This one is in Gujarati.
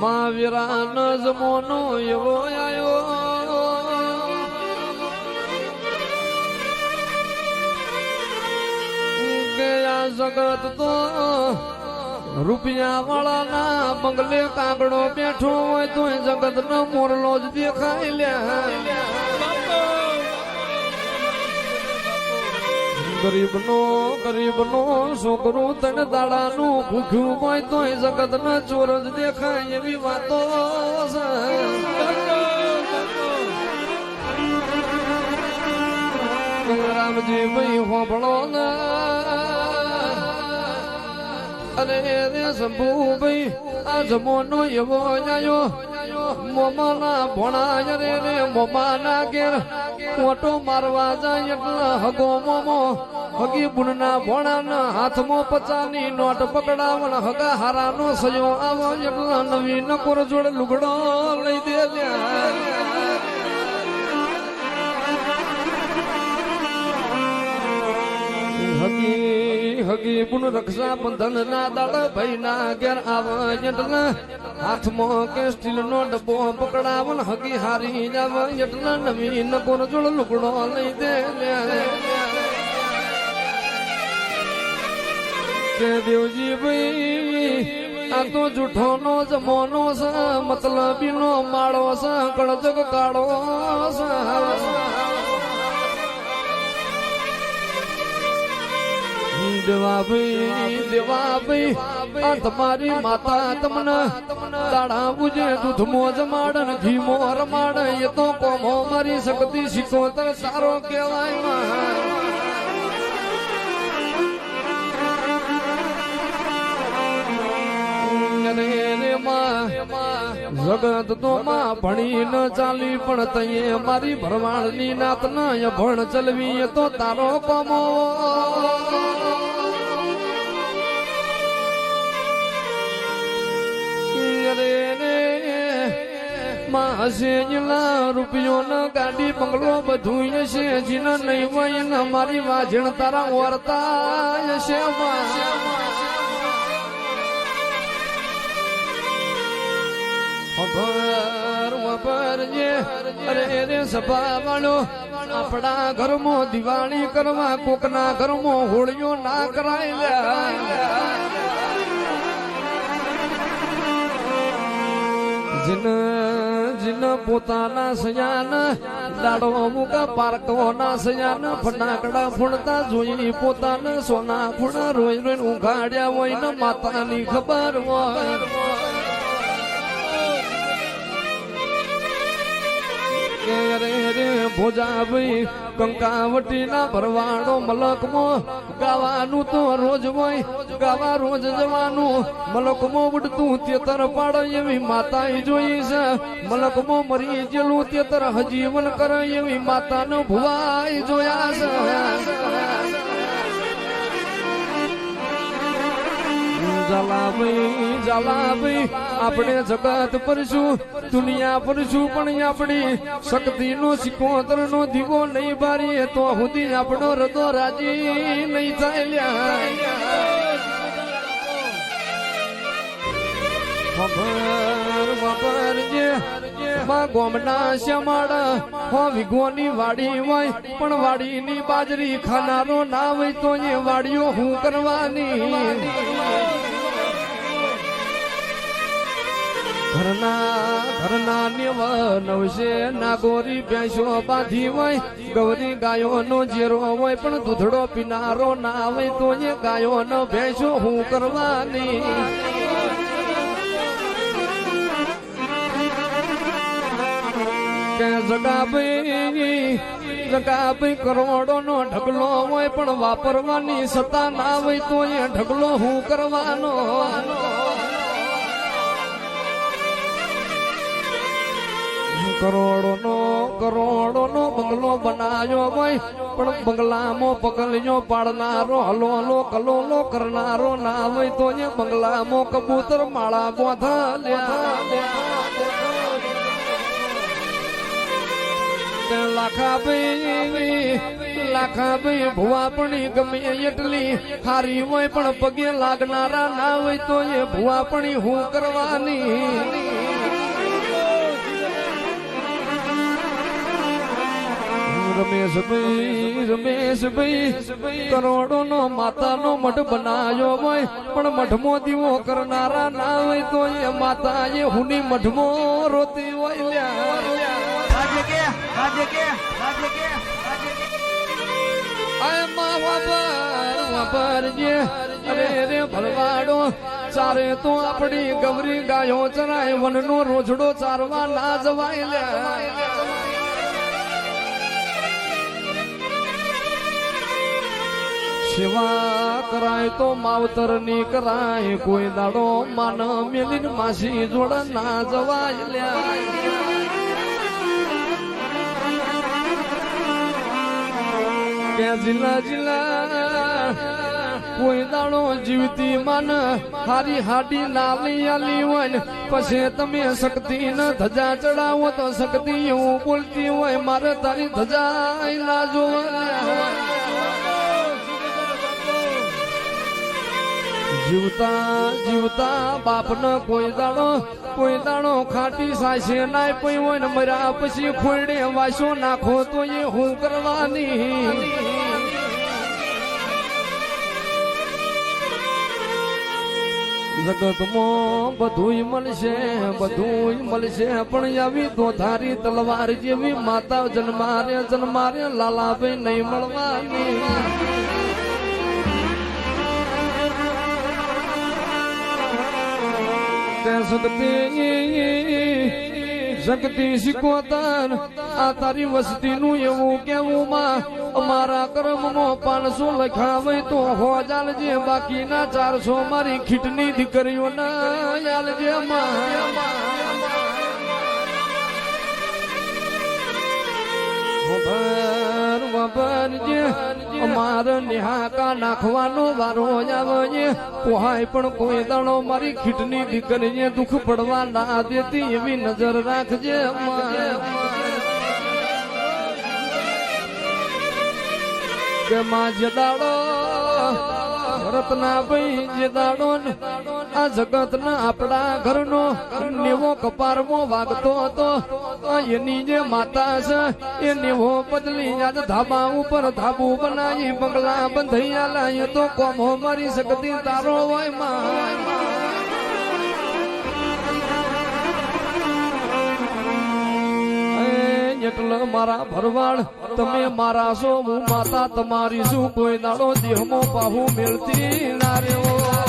મહાવીરાન જમોનો એવો આવ્યો ગયા જગત તો રૂપિયા વાળાના બંગલે કાગડો બેઠો હોય તો જગત નો મોરલો જ દેખાય લ્યા. ગરીબ નો ગરીબ નો છોકરો તને દાડાનું ભૂખ્યું હોય તો જગત ના ચોર જ દેખાય એવી વાતો રામજી ભાઈ હોભળો ને. અરે રે શંભુ ભાઈ આ જમોનો એવો જાયો મોમાના ભોણા રે રે મોમાના ઘેર મોટો મારવા જાય એટલે હગો મોમો હગી બુનના ભોણાના હાથમાં પચાની નોટ પકડાવણ, હગા હારાનો સયો આવો એટલે નવી નકોર જોડે લુગડો લઈ દે. હગી હગી પુન રક્ષા બંધન ના દાડા ભાઈ ના ઘેર આવા એટલે હાથમાં કે સ્ટીલ નો ડબ્બો પકડાવન હગી હારી જાવ એટલે નવીન નકોર જોડ લુગડો લઈ દે કે દેવજી ભાઈ, આ તો જૂઠો નો જમોનો સ મતલબી નો માળો સ કળજગ કાળો છે. દેવાભાઈ દેવાભાઈ, આ તમારી માતા તમને દાડા બુજે દૂધ મોજ માડન ઘી મોર માડ. એ તો કોમો મારી શક્તિ શીખોતર સારો કહેવાય જગત તો માં ભણી ન ચાલી, પણ તૈયે મારી ભરવાડની નાત ના ભણ ચલવી, એ તો તારો કમો. આપણા ઘરમાં દિવાળી કરવા કોકના ઘરમાં હોળીઓ ના કરાય. જીન જીન પોતાના સયાન દાડો મુકા પારકો ના સયાન ફટાકડા ફૂણતા જોઈ પોતાના સોના ફૂણા રોઈ રોઈ ઉઘાડ્યા હોય ને માતાની ખબર હોય. કે રે રે ભોજાભાઈ કંકાવટી ના ભરવાડો મલકમો ગાવાનું તો રોજ હોય, ગાવા રોજ જવાનું. મલકમો ઉડતું તેતર પાડે એવી માતા જોઈ છે. મલકમો મરી ગયેલું તેતર હજીવન કરે એવી માતાનો ભુવાઈ જોયા છે. આપણે જગત પર છું, દુનિયા પર પણ આપણી શક્તિ નો સિકોતર નો દીવો નહીં બારીએ, તો સુધી આપણો રદો રાજી નહીં થાય લ્યા. જે માં ગોમના શ્યામાડા હો વિગોની વાડી હોય, પણ વાડીની બાજરી ખાનારો ના હોય, તો એ વાડીઓ હું કરવાની ઘરના ઘરના નેવ નવશે નાગોરી ભેંસો બાંધી હોય, ગૌરી ગાયોનો જીરો હોય, પણ દૂધડો પીનારો ના હોય તો એ ગાયો ભેંસો હું કરવાની? જગાભાઈ જગાભાઈ કરોડો નો ઢગલો હોય, પણ વાપરવાની સત્તા ના હોય તો એ ઢગલો હું કરવાનો? કરોડો નો કરોડો નો બંગલો બનાવ્યો હોય પણ બંગલામાં પગલિયો પાડનારો, હલો હલો કલો લો કરનારો ના હોય તો બંગલામાં કબૂતર માળા બોધા લ્યા. ભાઈ, લાખા ભાઈ ભુવાપણી ગમે એટલી હારી હોય, પણ પગે લાગનારા ના હોય તો એ ભુવાપણી હું કરવાની. રમેશભાઈ રમેશભાઈ કરોડો નો માતા નો મઠ બનાયો હોય પણ મઠમો દીવો કરનારા ના હોય તો એ માતા એ હુની મઠમો રોતી હોય લ્યા. રાજ્ય કે રાજ્ય કે રાજ્ય કે રાજ્ય કે. આય મા વાપર વાપર જે અરે રે ભલવાડો ચારે તો આપણી ગવરી ગાયો ચરાય વનનો રોજડો ચારવા ના જવાય લ્યા. સેવા કરાય તો માવતરની કરાય, કોઈ દાડો માન મેલીન માસી જોડ ના જવાય લ્યા. ત્યાં જિલ્લા જિલ્લા કોઈ દાડો જીવતી માન હારી હાડી નાલી આલી હોય, પછી તમે શક્તિ ન ધજા ચડાવો તો શક્તિ એવું બોલતી હોય, મારે તારી ધજા ના જોવા. જીવતા જીવતા બાપનો કોઈ દાણો કોઈ દાણો ખાટી સાસે નાય પઈ હોય ને મર્યા પછી ખોડે વાસો નાખો તો એ હું કરવાની. જગતમાં બધુંય મળશે બધુંય મળશે, પણ આવી થારી તલવાર જેવી માતા જન્મારે જન્મારે લાલાભાઈ નહીં મળવાની. તે શક્તિ શક્તિ શીખવતર આ તારી વસ્તીનું એવું કેવું માં, અમારા કર્મનો પાંચસો લખાવે તો હો જાલજે, બાકીના ચારસો મારી ખીટની દીકરીઓ ના યાલજે માં. વભર વભર જે અમારે નિહાકા નાખવાનો વારો આવજે. કોહાય પણ કોઈ દાણો મારી ખીટની દીકરીએ દુઃખ પડવા ના દેતી એવી નજર રાખજે કે માં જદાડો ભાઈ જે દાડો ને આ જગત ના આપણા ઘરનો નેવો કપારમો વાગતો હતો. એની જે માતા છે, એ નેવો બદલી આજ ધાબા ઉપર ધાબુ બનાવી, બંગલા બંધૈયા લાય તો કોમો મારી શકતી તારો હોયમાં. એટલે મારા ભરવાડ, તમે મારા છો હું માતા, તમારી શું કોઈ દાડો દેહમાં પાહુ મેળતી ના રે ઓ